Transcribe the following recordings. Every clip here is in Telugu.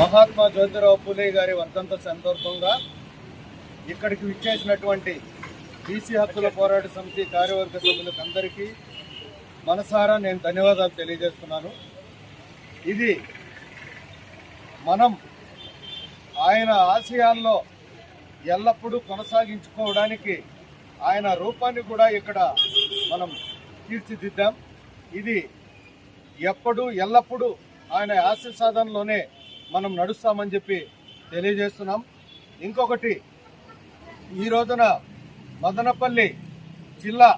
మహాత్మా జ్యోతిరావు పూలే గారి వర్ధంత సందర్భంగా ఇక్కడికి విచ్చేసినటువంటి బీసీ హక్కుల పోరాట సమితి కార్యవర్గ సభ్యులకు అందరికీ మనసారా నేను ధన్యవాదాలు తెలియజేస్తున్నాను. ఇది మనం ఆయన ఆశయాల్లో ఎల్లప్పుడూ కొనసాగించుకోవడానికి ఆయన రూపాన్ని కూడా ఇక్కడ మనం తీర్చిదిద్దాం. ఇది ఎప్పుడు ఎల్లప్పుడూ ఆయన ఆశయ సాధనలోనే మనం నడుస్తామని చెప్పి తెలియజేస్తున్నాం. ఇంకొకటి ఈ రోజున మదనపల్లి జిల్లా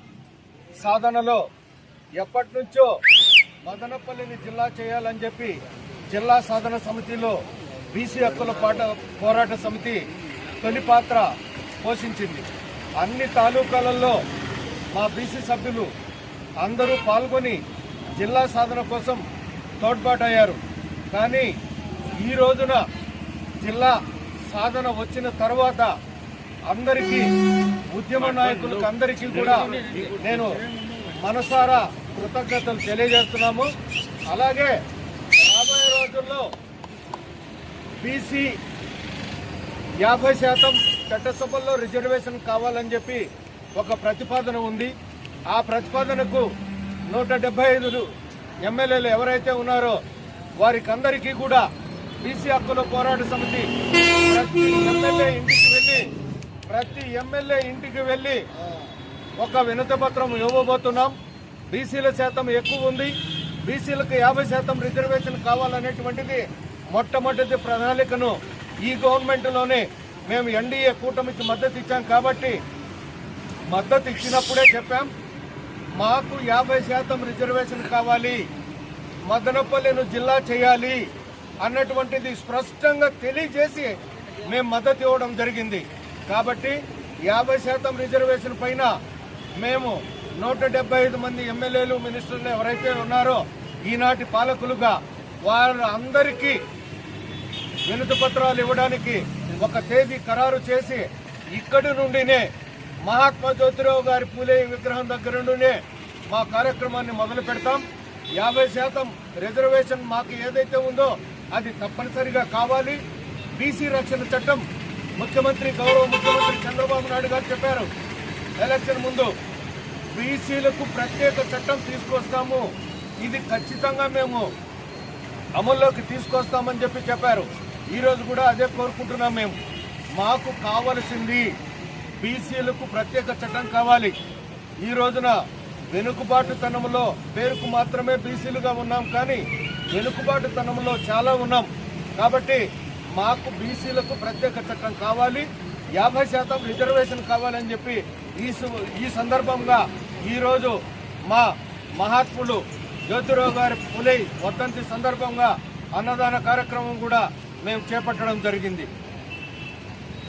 సాధనలో ఎప్పటి నుంచో మదనపల్లిని జిల్లా చేయాలని చెప్పి జిల్లా సాధన సమితిలో బీసీ హక్కుల పాట పోరాట సమితి తొలి పాత్ర పోషించింది. అన్ని తాలూకాలలో మా బీసీ సభ్యులు అందరూ పాల్గొని జిల్లా సాధన కోసం తోడ్పాటయ్యారు కానీ ఈ రోజున జిల్లా సాధన వచ్చిన తర్వాత అందరికీ ఉద్యమ నాయకులకు అందరికీ కూడా నేను మనసారా కృతజ్ఞతలు తెలియజేస్తున్నాము. అలాగే రాబోయే రోజుల్లో బీసీ యాభై శాతం చట్టసభల్లో రిజర్వేషన్ కావాలని చెప్పి ఒక ప్రతిపాదన ఉంది. ఆ ప్రతిపాదనకు నూట డెబ్బై ఐదు ఎమ్మెల్యేలు ఎవరైతే ఉన్నారో వారికి అందరికీ కూడా బీసీ హక్కుల పోరాట సమితి ప్రతి ఎమ్మెల్యే ఇంటికి వెళ్ళి ప్రతి ఎమ్మెల్యే ఇంటికి వెళ్ళి ఒక వినతి పత్రం ఇవ్వబోతున్నాం. బీసీల శాతం ఎక్కువ ఉంది. బీసీలకు యాభై శాతం రిజర్వేషన్ కావాలనేటువంటిది మొట్టమొదటి ప్రణాళికను ఈ గవర్నమెంట్లోనే మేము ఎన్డీఏ కూటమికి మద్దతు ఇచ్చాం కాబట్టి మద్దతు ఇచ్చినప్పుడే చెప్పాం. మాకు యాభై శాతం రిజర్వేషన్ కావాలి మదనపల్లిను జిల్లా చేయాలి అన్నటువంటిది స్పష్టంగా తెలియజేసి మేము మద్దతు ఇవ్వడం జరిగింది. కాబట్టి యాభై శాతం రిజర్వేషన్ పైన మేము నూట డెబ్బై ఐదు మంది ఎమ్మెల్యేలు మినిస్టర్లు ఎవరైతే ఉన్నారో ఈనాటి పాలకులుగా వారు అందరికీ వినతి పత్రాలు ఇవ్వడానికి ఒక తేదీ ఖరారు చేసి ఇక్కడి నుండినే మహాత్మా జ్యోతిరావు గారి పూలే విగ్రహం దగ్గర నుండినే మా కార్యక్రమాన్ని మొదలు పెడతాం. యాభై శాతం రిజర్వేషన్ మాకు ఏదైతే ఉందో అది తప్పనిసరిగా కావాలి. బీసీ రక్షణ చట్టం ముఖ్యమంత్రి గౌరవ ముఖ్యమంత్రి చంద్రబాబు నాయుడు గారు చెప్పారు. ఎలక్షన్ ముందు బీసీలకు ప్రత్యేక చట్టం తీసుకొస్తాము. ఇది ఖచ్చితంగా మేము అమల్లోకి తీసుకొస్తామని చెప్పి చెప్పారు. ఈరోజు కూడా అదే కోరుకుంటున్నాం మేము. మాకు కావలసింది బీసీలకు ప్రత్యేక చట్టం కావాలి. ఈ రోజున వెనుకబాటుతనంలో పేరుకు మాత్రమే బీసీలుగా ఉన్నాం కానీ వెనుకబాటుతనంలో చాలా ఉన్నాం. కాబట్టి మాకు బీసీలకు ప్రత్యేక చట్టం కావాలి. యాభై శాతం రిజర్వేషన్ కావాలని చెప్పి ఈ ఈ సందర్భంగా ఈరోజు మా మహాత్ములు జ్యోతిరావు గారి పులై వర్ధంతి సందర్భంగా అన్నదాన కార్యక్రమం కూడా మేము చేపట్టడం జరిగింది.